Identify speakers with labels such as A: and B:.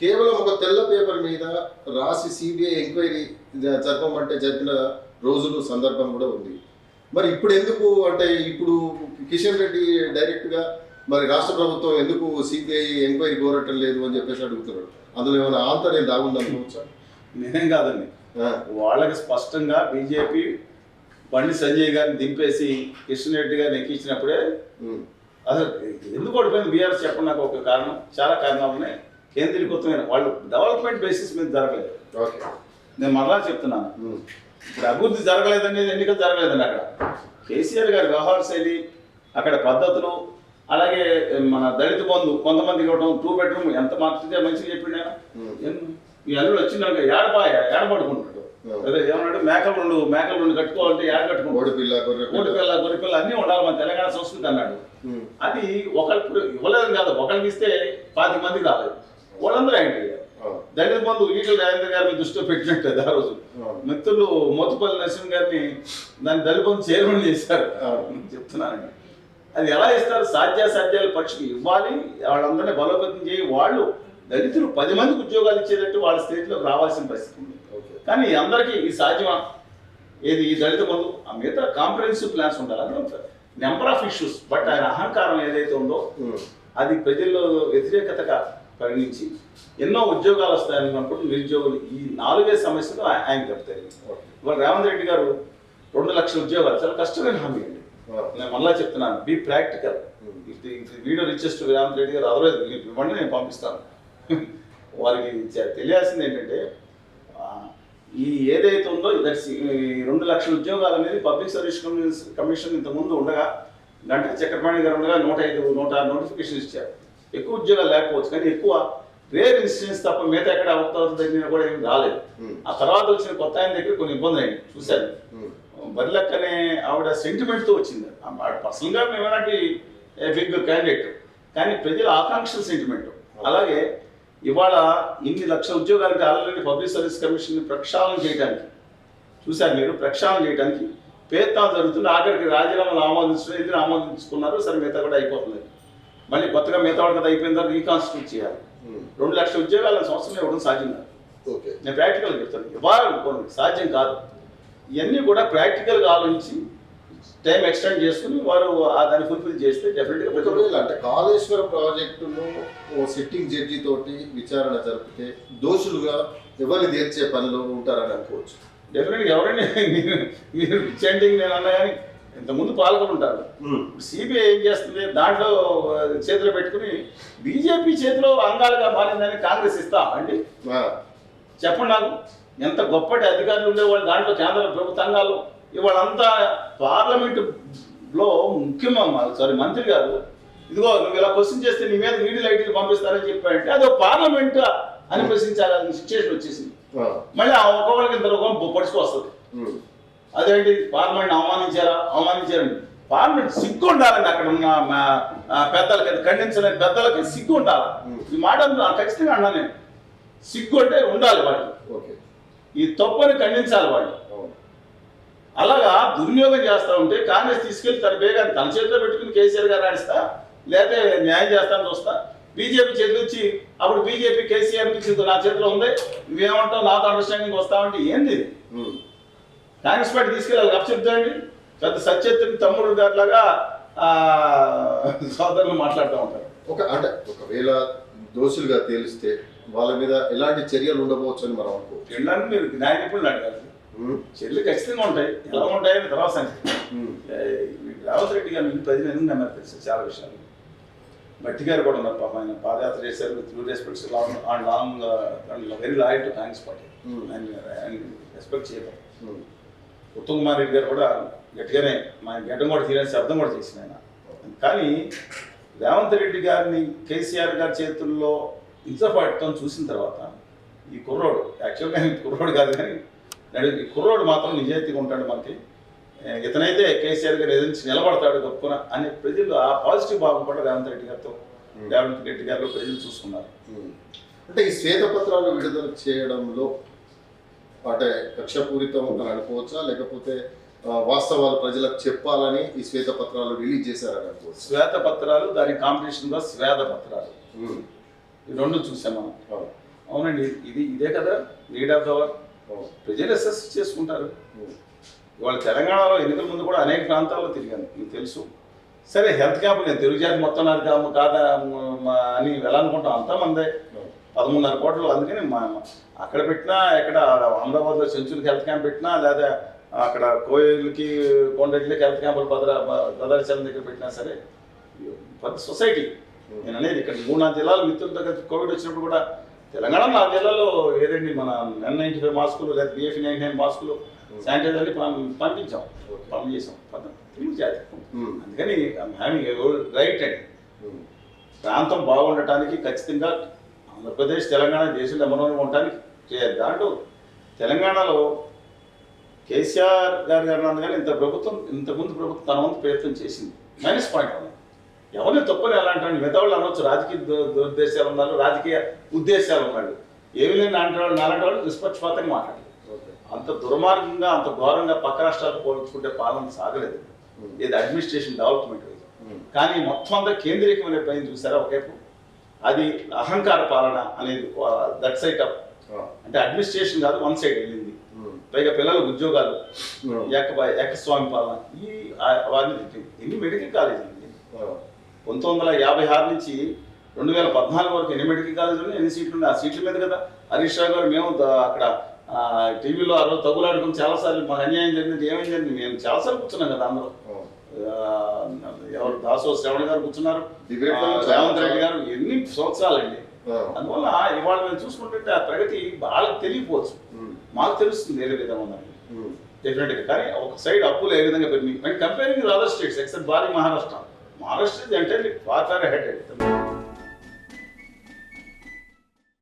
A: కేవలం ఒక తెల్ల పేపర్ మీద రాసి సిబిఐ ఎంక్వైరీ జరపమంటే జరిపిన రోజులు సందర్భం కూడా ఉంది. మరి ఇప్పుడు ఎందుకు అంటే ఇప్పుడు కిషన్ రెడ్డి డైరెక్ట్గా మరి రాష్ట్ర ప్రభుత్వం ఎందుకు సిబిఐ ఎంక్వైరీ కోరటం లేదు అని చెప్పేసి అడుగుతున్నాడు అందులో ఏమైనా ఆంతర్యం దాగుందనుకోవచ్చా
B: నేనేం కాదండి. వాళ్ళకి స్పష్టంగా బీజేపీ బండి సంజయ్ గారిని దింపేసి కిషన్ రెడ్డి గారిని ఎక్కించినప్పుడే అసలు ఎందుకు ఓడిపోయింది? బీఆర్ఎస్ చెప్పండి నాకు ఒక కారణం. చాలా కారణాలు ఉన్నాయి. కేంద్రీకృతమైన వాళ్ళు డెవలప్మెంట్ బేసిస్ మీద జరగలేదు. నేను మరలా చెప్తున్నాను. ఇప్పుడు అభివృద్ధి జరగలేదనేది ఎన్నికలు జరగలేదండి అక్కడ. కేసీఆర్ గారి వ్యవహార శైలి అక్కడ పద్ధతులు అలాగే మన దళిత బంధు కొంతమందికి ఇవ్వడం టూ బెడ్రూమ్ ఎంత మార్చితే మంచిగా చెప్పిండు ఆయన. ఈ అల్లుడు వచ్చినాక ఏడపాయ ఏడపడుకుంటాడు. అదే ఏమన్నాడు? మేకలు రెండు మేకలు రెండు కట్టుకోవాలంటే ఏడ కట్టుకుంటాడు
A: కోడి పిల్ల గొర్రె
B: కోడి
A: పిల్ల
B: గొర్రె పిల్ల అన్నీ ఉండాలి మన తెలంగాణ సంస్కృతి అన్నాడు. అది ఒకరికి ఇవ్వలేదు కాదు ఒకరికి ఇస్తే పాతి మందికి రాలేదు. వాళ్ళందరూ ఏంటి
A: ఆ,
B: దళిత బంధు ఈటల రాజేంద్ర గారిని దృష్టిలో పెట్టినట్టు ఆ రోజు. మిత్రులు మోతుపల్లి నరసింహ గారిని దాని దళిత బంధు చైర్మన్ చేశారు.
A: అవును.
B: చెప్తున్నానండి. అది ఎలా ఇస్తారు సాధ్యాసాధ్యాల పరీక్షకు ఇవ్వాలి. వాళ్ళందరినీ బలోపేతం చేయి. వాళ్ళు దళితులు పది మందికి ఉద్యోగాలు ఇచ్చేటట్టు వాళ్ళ స్టేట్లోకి రావాల్సిన పరిస్థితి ఉంది. కానీ అందరికీ ఈ సాధ్యమా? ఏది ఈ దళిత బంధు? ఆ మిగతా కాంప్రహెన్సివ్ ప్లాన్స్ ఉండాలి. Number of issues. బట్ ఆయన అహంకారం ఏదైతే ఉందో అది ప్రజల్లో వ్యతిరేకతగా పరిగణించి ఎన్నో ఉద్యోగాలు వస్తాయన్నప్పుడు నిరుద్యోగులు ఈ నాలుగే సమస్యలు ఆయ- ఆయన చెప్తారు.
A: ఓకే
B: ఇవాళ రేవంత్ రెడ్డి గారు రెండు లక్షల ఉద్యోగాలు చాలా కష్టమైన హామీ అండి. నేను మళ్ళా చెప్తున్నాను be practical video reaches to Revanth Reddy గారు అదర్వైజ్ ఇవ్వండి నేను పంపిస్తాను. వారికి తెలియాల్సింది ఏంటంటే ఈ ఏదైతే ఉందో దట్స్ ఈ రెండు లక్షల ఉద్యోగాలు అనేది పబ్లిక్ సర్వీస్ కమిషన్ కమిషన్ ఇంతకుముందు ఉండగా గంట చక్రపాణి గారు ఉండగా నూట ఐదు నూట ఆరు నోటిఫికేషన్ ఇచ్చారు. ఎక్కువ ఉద్యోగాలు లేకపోవచ్చు. కానీ ఎక్కువ రేర్ ఇన్సిడెంట్స్ తప్ప మిగతా ఎక్కడ అవతారం దగ్గర కూడా ఏమి రాలేదు. ఆ తర్వాత వచ్చిన కొత్త ఆయన దగ్గర కొన్ని ఇబ్బందులు అయ్యింది చూశాను.
A: ఉమ్,
B: బర్లక్ అనే ఆవిడ సెంటిమెంట్తో వచ్చింది. పర్సనల్గా మేమేనాటి బిగ్ క్యాండిడేట్ కానీ ప్రజల ఆకాంక్షల సెంటిమెంట్ అలాగే ఇవాళ ఇన్ని లక్షల ఉద్యోగాలకి ఆల్రెడీ పబ్లిక్ సర్వీస్ కమిషన్ ప్రక్షాళన చేయడానికి. చూశారు మీరు ప్రక్షాళన చేయడానికి ప్రయత్నాలు జరుగుతుంది ఆఖరికి రాజీనామాలు ఆమోదించడం ఎందుకు ఆమోదించుకున్నారు సరే మిగతా కూడా అయిపోతుంది. మళ్ళీ కొత్తగా మిగతా వాళ్ళకి అయిపోయిన తర్వాత రీకాన్స్టిట్యూట్ చేయాలి.
A: ఉమ్,
B: రెండు లక్షల ఉద్యోగాలను సంవత్సరం ఇవ్వడం సాధ్యం కాదు.
A: ఓకే.
B: నేను ప్రాక్టికల్ చెప్తాను. ఇవ్వాలి అనుకోండి సాధ్యం కాదు. ఇవన్నీ కూడా ప్రాక్టికల్గా ఆలోచించి టైం ఎక్స్టెండ్ చేసుకుని వారు ఆ దాన్ని ఫుల్ఫిల్ చేస్తే డెఫినెట్గా
A: ఒకవేళ అంటే కాళేశ్వరం ప్రాజెక్టును ఓ సిట్టింగ్ జడ్జి తోటి విచారణ జరిపితే దోషులుగా ఎవరిని తీర్చే పనిలో ఉంటారని అనుకోవచ్చు?
B: డెఫినెట్గా ఎవరైనా మీరు మీరు పిచ్చెండింగ్ నేను అన్నా కానీ ఇంతకుముందు పాల్గొని ఉంటారు. సిబిఐ ఏం చేస్తుంది? దాంట్లో చేతిలో పెట్టుకుని బీజేపీ చేతిలో అంగాలుగా మారిందని కాంగ్రెస్ ఇస్తా అండి. చెప్పండి నాకు. ఎంత గొప్పటి అధికారులు ఉండేవాళ్ళు దాంట్లో కేంద్ర ప్రభుత్వాంగాలు ఇవాళంతా పార్లమెంటులో ముఖ్యమమ్మ సారీ మంత్రి గారు ఇదిగో నువ్వు ఇలా క్వశ్చన్ చేస్తే నీ మీద వీడి లైట్లు పంపిస్తారని చెప్పాడంటే అది పార్లమెంట్ అని ప్రశ్నించాలని సిచ్యువేషన్ వచ్చేసింది. మళ్ళీ ఆ ఒక్కొక్కరికి ఇంత రూపం పడుచుకొస్తుంది అదేంటి? పార్లమెంట్ అవమానించారా? అవమానించారండి. పార్లమెంట్ సిగ్గు ఉండాలండి అక్కడ ఉన్న పెద్దలకి. ఖండించలేని పెద్దలకి సిగ్గు ఉండాలి ఈ మాట ఖచ్చితంగా అన్నా నేను. సిగ్గు అంటే ఉండాలి వాళ్ళకి
A: ఓకే.
B: ఈ తప్పుని ఖండించాలి వాళ్ళు. అలాగా దుర్వినియోగం చేస్తా ఉంటే కాంగ్రెస్ తీసుకెళ్ళి తన బేగాన్ని తన చేతిలో పెట్టుకుని కేసీఆర్ గారు ఆడిస్తా లేకపోతే న్యాయం చేస్తాను చూస్తా. బీజేపీ చేతిలో వచ్చి అప్పుడు బీజేపీ కేసీఆర్ నా చేతిలో ఉంది. నువ్వేమంటావు? నాతో అండర్స్టాండింగ్ వస్తావంటే ఏంది? కాంగ్రెస్ పార్టీ తీసుకెళ్ళాలి. అప్ చెప్తాండి పెద్ద సత్యత్తుని తమ్ముడు గారిలాగా ఆ, సోదరులు మాట్లాడుతూ ఉంటారు.
A: ఒక అంటే ఒకవేళ దోషులుగా తేలిస్తే వాళ్ళ మీద ఎలాంటి చర్యలు ఉండబోవచ్చు అని మనం అనుకోవచ్చు
B: వీళ్ళని మీరు న్యాయ నిపుణులు అడగాలి చెల్లి ఖచ్చితంగా ఉంటాయి. ఎలా ఉంటాయని తర్వాత సంగతి. రావత్ రెడ్డి గారు ప్రజలు ఎందుకు నమ్మారు తెలుసు? చాలా విషయాలు. మట్టి గారు కూడా ఉన్నారు పాపం. ఆయన పాదయాత్ర చేశారు. With due respects long long very loyal to Congress party. ఆయన రెస్పెక్ట్ చేయడం
A: ఉమ్,
B: ఉత్తమ్ కుమార్ రెడ్డి గారు కూడా గట్టిగానే మా గడ్డం కూడా తీరని శబ్దం కూడా చేసిన ఆయన. కానీ రేవంత్ రెడ్డి గారిని కేసీఆర్ గారి చేతుల్లో ఇంచపాటుతో చూసిన తర్వాత ఈ కుర్రోడు యాక్చువల్గా కుర్రోడు కాదు కానీ ఈ కుర్రోడు మాత్రం నిజాయితీగా ఉంటాడు మనకి. ఇతనైతే కేసీఆర్ గారు ఎదిరించి నిలబడతాడు గొప్పన అనే ప్రజలు ఆ పాజిటివ్ భావం కూడా రేవంత్ రెడ్డి గారితో రేవంత్ రెడ్డి గారిలో ప్రజలు చూసుకున్నారు.
A: అంటే ఈ శ్వేతపత్రాలు విడుదల చేయడంలో అంటే కక్షపూరితం అని అనుకోవచ్చా? లేకపోతే వాస్తవాలు ప్రజలకు చెప్పాలని ఈ శ్వేతపత్రాలు రిలీజ్ చేశారని అనుకోవచ్చు?
B: శ్వేత పత్రాలు దాని కాంపిటీషన్గా శ్వేత పత్రాలు రెండు చూసాం మనం.
A: అవును.
B: అవునండి ఇది ఇదే కదా లీడ్ ఆఫ్ అవర్ ప్రజలు అసెస్ చేసుకుంటారు. ఇవాళ తెలంగాణలో ఎన్నికల ముందు కూడా అనేక ప్రాంతాల్లో తిరిగాను మీకు తెలుసు. సరే హెల్త్ క్యాంప్ నేను తెలుగు జాతి మొత్తం నాది కాదా అని వెళ్ళాలనుకుంటాం. అంతా మందే. పదమూడున్నర కోట్లు అందుకని మా అక్కడ పెట్టినా ఎక్కడ అమరాబాద్లో సెంచురీకి హెల్త్ క్యాంప్ పెట్టినా లేదా అక్కడ కోయిల్కి కొండరెడ్డికి హెల్త్ క్యాంపులు భద్ర భద్రాచలం దగ్గర పెట్టినా సరే పెద్ద సొసైటీ. నేను అనేది ఇక్కడ మూడు నాలుగు జిల్లాలు మిత్రులతో కలిసి కోవిడ్ వచ్చినప్పుడు కూడా తెలంగాణ నాలుగు జిల్లాలో ఏదండి మన ఎన్ నైన్టీ ఫైవ్ మాస్కులు లేదా బిఎఫ్ నైన్టీ నైన్ మాస్కులు శానిటైజర్ అన్ని పంపించాం పంపిణీ చేసాం. పద- తెలుగు జాతి అందుకని హ్యావింగ్ రైట్ అండి. ప్రాంతం బాగుండటానికి ఖచ్చితంగా ఆంధ్రప్రదేశ్ తెలంగాణ దేశం నెంబర్ వన్ ఉండటానికి చేయాలి దాంట్లో తెలంగాణలో కేసీఆర్ గారు కానీ ఇంత ప్రభుత్వం ఇంతకుముందు ప్రభుత్వం తన వంతు ప్రయత్నం చేసింది. మైనస్ పాయింట్ ఉంది ఎవరిని తప్పని ఎలా అంటాడు మిగతా వాళ్ళు అనొచ్చు. రాజకీయ దురుద్దేశాలు ఉన్నారు రాజకీయ ఉద్దేశాలు ఉన్నాడు ఏమి లేని అంటాడు నాలంటి వాళ్ళు నిష్పక్షపాతంగా మాట్లాడారు. అంత దుర్మార్గంగా అంత ఘోరంగా పక్క రాష్ట్రాలతో పోల్చుకుంటే పాలన సాగలేదు. ఇది అడ్మినిస్ట్రేషన్ డెవలప్మెంట్ కానీ మొత్తం అంతా కేంద్రీకమైన పైన చూసారా? ఒకవైపు అది అహంకార పాలన అనేది దట్ సైడ్ అప్ అంటే అడ్మినిస్ట్రేషన్ కాదు వన్ సైడ్ వెళ్ళింది. పైగా పిల్లలకు ఉద్యోగాలు ఏక ఏకస్వామి పాలన ఈ వారిని తిట్టింది. ఎన్ని మెడికల్ కాలేజీలు అండి? పంతొమ్మిది వందల యాభై ఆరు నుంచి రెండు వేల పద్నాలుగు వరకు ఎన్ని మెడికల్ కాలేజీలు ఎన్ని సీట్లు ఉన్నాయి? ఆ సీట్ల మీద కదా. హరీష్ రావు గారు మేము అక్కడ టీవీలో ఆ రోజు తగులాడుకుని చాలాసార్లు మాకు అన్యాయం జరిగింది ఏమైంది జరిగింది మేము చాలాసార్లు కూర్చున్నాం కదా అందరూ. ఎవరు దాసో శ్రవణ్ గారు కూర్చున్నారు. రేవంత్ రెడ్డి. గారు ఎన్ని సంవత్సరాలండి. అందువల్ల ఇవాళ మేము చూసుకుంటుంటే ఆ ప్రగతి వాళ్ళకి తెలియకపోవచ్చు. మాకు తెలుస్తుంది ఏ విధంగా ఉందని. డెఫినెట్గా కానీ ఒక సైడ్ అప్పులు ఏ విధంగా పెరిగి and comparing other states except బారీ Maharashtra Maharashtra entirely far far head